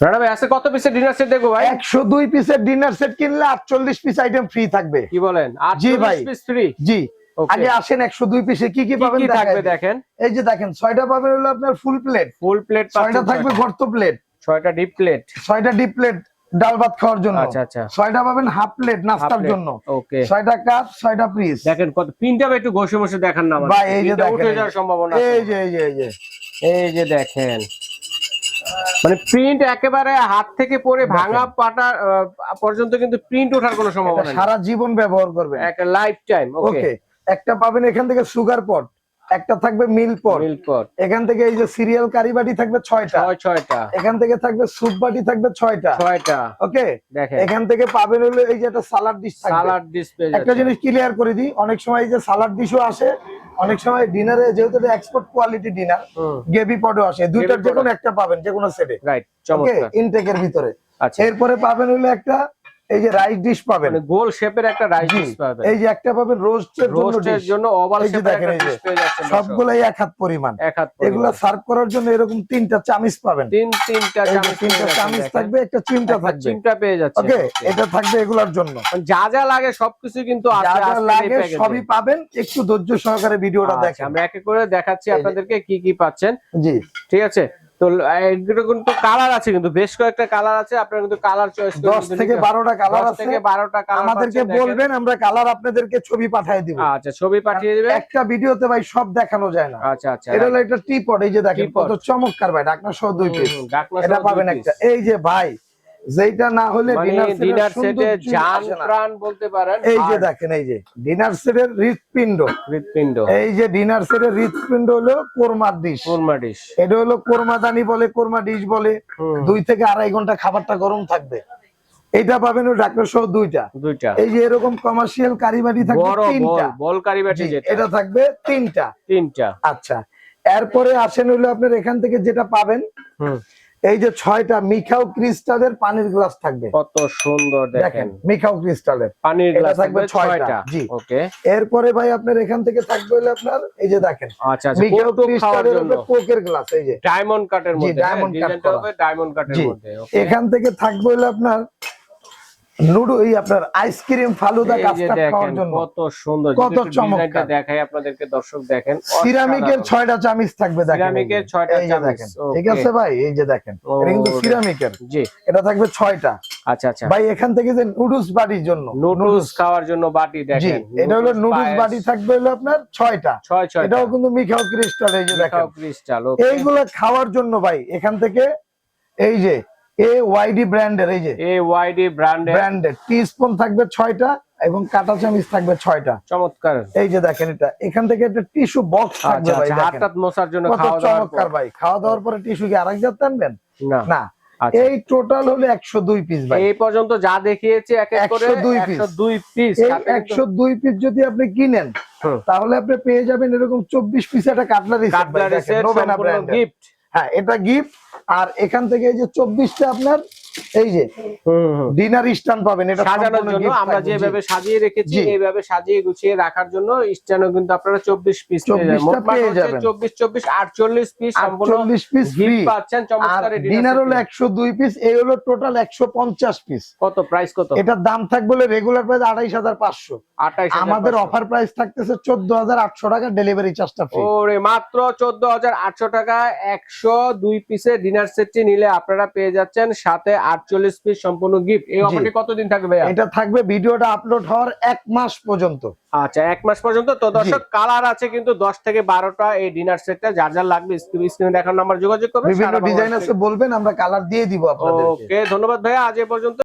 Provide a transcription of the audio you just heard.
রানা ভাই আজকে কত পিসের ডিনার সেট দেখব ভাই? একশো দুই পিসের ডিনার সেট কিনলে আটচল্লিশ পিস আইটেম ফ্রি থাকবে। কি বলেন? জি ভাই। পিস ফ্রি জি। আগে আসেন একশো দুই পিসে কি কি পাবেন থাকবে দেখেন? এই যে দেখেন ছয়টা পাবেন হলো আপনার ফুল প্লেট ফুল প্লেট ছয়টা থাকবে গর্ত প্লেট ছয়টা ডিপ প্লেট ছয়টা ডিপ প্লেট ডাল ভাত খাওয়ার জন্য। আচ্ছা, আচ্ছা। ছয়টা পাবেন হাফ প্লেট নাস্তার জন্য। ওকে ছয়টা কাপ ছয়টা পিস দেখেন কত পিনটা একটু ঘষে বসে দেখান না ভাই এই যে পিনটা উঠে যাওয়ার সম্ভাবনা এই আছে। যে এই যে এই যে। এই যে দেখেন। মানে প্রিন্ট একেবারে হাত থেকে পরে ভাঙা পাটা পর্যন্ত কিন্তু প্রিন্ট ওঠার কোনো সম্ভাবনা নেই। সারা জীবন ব্যবহার করবে একটা লাইফ টাইম ওকে একটা পাবেন এখান থেকে সুগার পট একটা থাকবে মিল পট মিল্ক পট এখান থেকে এই যে সিরিয়াল কারি বাটি থাকবে ছয়টা। ছয় ছয়টা। এখান থেকে থাকবে স্যুপ বাটি থাকবে ছয়টা। ছয়টা। ওকে দেখেন। এখান থেকে পাবেন হলো এই যে একটা সালাড ডিশ থাকবে। সালাড ডিসপ্লে একটা জিনিস ক্লিয়ার করে দিই অনেক সময় এই যে সালাড ডিশও আসে অনেক সময় ডিনারে যেহেতু এক্সপোর্ট কোয়ালিটি ডিনার গেবি পটও আসে। দুইটার যে কোনো একটা পাবেন যে কোনো সেটে রাইট এর চমৎকার ইনটেকের ভিতরে। আচ্ছা। এরপরে পাবেন হলো একটা এই যে রাইস ডিশ পাবেন। মানে গোল শেপের একটা রাইস ডিশ পাবেন। এই যে একটা পাবেন রোস্টের জন্য রোস্টের জন্য ওভাল শেপের একটা ডিশ পেয়ে যাচ্ছেন সবগুলাই এক হাত পরিমাণ। এক হাত এগুলা। সার্ভ করার জন্য এরকম তিনটা চামিচ পাবেন। তিন তিনটা চামচ তিনটা চামিচ থাকবে একটা চিমটা থাকবে। চিমটা পেয়ে যাচ্ছে ওকে এটা থাকবে এগুলার জন্য। যা যা লাগে সবকিছু কিন্তু আছে যা লাগে সবই পাবেন। একটু ধৈর্য সহকারে ভিডিওটা আচ্ছা, দেখেন। আমরা এক করে দেখাচ্ছি আপনাদেরকে কি কি পাচ্ছেন। জি। ঠিক আছে? তো এগুলো কিন্তু কালার আছে কিন্তু বেশ কয়েকটা কালার আছে আপনারা কিন্তু কালার চয়েস করে দশ কিন্তু থেকে নিতে- বারোটা কালার আছে থেকে বারোটা কালার আমাদেরকে বলবেন আমরা কালার আপনাদেরকে ছবি পাঠিয়ে দিব। আচ্ছা ছবি পাঠিয়ে দিবেন। একটা ভিডিওতে ভাই সব দেখানো যায় না। আচ্ছা আচ্ছা এটা হলো একটা টি এই যে দেখেন কত চমৎকার ভাই ঢাকনা সহ দুই পিস এটা পাবেন একটা। এই যে ভাই যেটা না হলে মানে ডিনার ডিনার সেটে জান প্রাণ বলতে পারেন। এই যে দেখেন এই যে ডিনার সেটের হৃৎপিণ্ড। হৃৎপিণ্ড। এই যে ডিনার সেটের হৃৎপিণ্ড হলো কোরমার ডিশ। কোরমা ডিশ। এটা হলো কোরমাদানি বলে কোরমা ডিশ বলে। দুই থেকে আড়াই ঘণ্টা খাবারটা গরম থাকবে। এটা পাবেন ডাক্তার সহ দুইটা। দুইটা। এই যে এরকম কমার্শিয়াল কারিবাড়ি থাকবে তিনটা। বল এটা থাকবে তিনটা। তিনটা। আচ্ছা এরপরে আসেন হইল আপনার এখান থেকে যেটা পাবেন। হুম। এই যে ছয়টা মিখাও ক্রিস্টালের পানির গ্লাস থাকবে। কত সুন্দর দেখেন। মিখাও ক্রিস্টালের। পানির গ্লাস থাকবে ছয়টা, জি। ওকে। এরপরে ভাই আপনার এখান থেকে থাকবে হলো আপনার এই যে দেখেন আচ্ছা আচ্ছা মিখাও ক্রিস্টালের জন্য। কোকের গ্লাস এই যে। ডায়মন্ড কাটের মধ্যে ডায়মন্ড কাট হবে ডায়মন্ড কাটের মধ্যে? এখান থেকে থাকবে হলে আপনার নুডু এই আপনার আইসক্রিম ফালুদা কাস্টার্ড খাওয়ার জন্য। কত সুন্দর কত চমৎকার। দেখাই আপনাদেরকে দর্শক দেখেন সিরামিকের অসাধারণ। ছয়টা চামিচ থাকবে দেখেন সিরামিকের ছয়টা এই চামচ, দেখেন। ঠিক আছে ভাই? এই যে দেখেন। এটা কিন্তু সিরামিকের। জি। এটা থাকবে ছয়টা। আচ্ছা আচ্ছা। ভাই এখান থেকে যে নুডলস বাটির জন্য। নুডলস খাওয়ার জন্য বাটি দেখেন। এটা হলো নুডলস বাটি থাকবে হলো আপনার ছয়টা। ছয় ছয় এটাও কিন্তু মিখাও ক্রিস্টাল এই যে দেখেন। ক্রিস্টাল এইগুলো খাওয়ার জন্য ভাই এখান থেকে এই যে এ ওয়াইডি ব্র্যান্ডের এই যে। এ ওয়াইডি ব্র্যান্ডের ব্র্যান্ডের টি স্পুন থাকবে ছয়টা এবং কাটা চামিচ থাকবে ছয়টা। চমৎকার। এই যে দেখেন এটা। এখান থেকে একটা টিস্যু বক্স থাকবে আচ্ছা ভাই আচ্ছা দেখেন। হাতটা মোছার জন্য খাওয়া দাওয়ার চমৎকার ভাই। খাওয়া দাওয়ার পরে টিস্যু কি আরেক জাত টানবেন না। না। আচ্ছা। এই টোটাল হলো একশো দুই পিস ভাই। এই পর্যন্ত যা দেখিয়েছে এক এক করে 102 piece। একশো দুই পিস এই একশো দুই পিস যদি আপনি কিনেন তাহলে আপনি পেয়ে যাবেন এরকম চব্বিশ পিস একটা কাটলারি কাটলারি সেট গিফট হ্যাঁ এটা গিফট আর এখান থেকে যে চব্বিশটা আপনার এই যে ডিনার স্ট্যান্ড পাবেন এটা সাজানোর জন্য আমরা যেভাবে সাজিয়ে রেখেছি এইভাবে সাজিয়ে গুছিয়ে রাখার জন্য স্ট্যান্ডও কিন্তু আপনারা চব্বিশ পিস পেয়ে যাবেন। চব্বিশ চব্বিশ আটচল্লিশ পিস সম্পূর্ণ 48 পিস ফ্রি পাচ্ছেন চমৎকার ডিনার হলো এ। একশো দুই পিস এই হলো টোটাল একশো পঞ্চাশ পিস কত প্রাইস কত? এটার দাম থাকবে হলো রেগুলার প্রাইস আড়াইশ হাজার পাঁচশো। আঠাইশ আমাদের অফার প্রাইস থাকতেছে চোদ্দ হাজার আটশো টাকা ডেলিভারি চার্জটা ফ্রি ওরে মাত্র চোদ্দ হাজার আটশো টাকা একশো দুই পিসের ডিনার সেটটি নিলে আপনারা পেয়ে যাচ্ছেন সাথে আটচল্লিশ পিস সম্পূর্ণ গিফট এই। অফারটি কতদিন থাকবে ভাইয়া? এটা থাকবে ভিডিওটা আপলোড হওয়ার এক মাস পর্যন্ত। আচ্ছা এক মাস পর্যন্ত? তো দর্শক কালার আছে কিন্তু দশ থেকে বারোটা এই ডিনার সেটটা যার যার লাগবে স্ক্রিনে দেখার নাম্বার যোগাযোগ করবেন বিভিন্ন ডিজাইন আছে বলবেন আমরা কালার দিয়ে দিব আপনাদেরকে। ওকে ধন্যবাদ ভাইয়া আজ এ পর্যন্ত।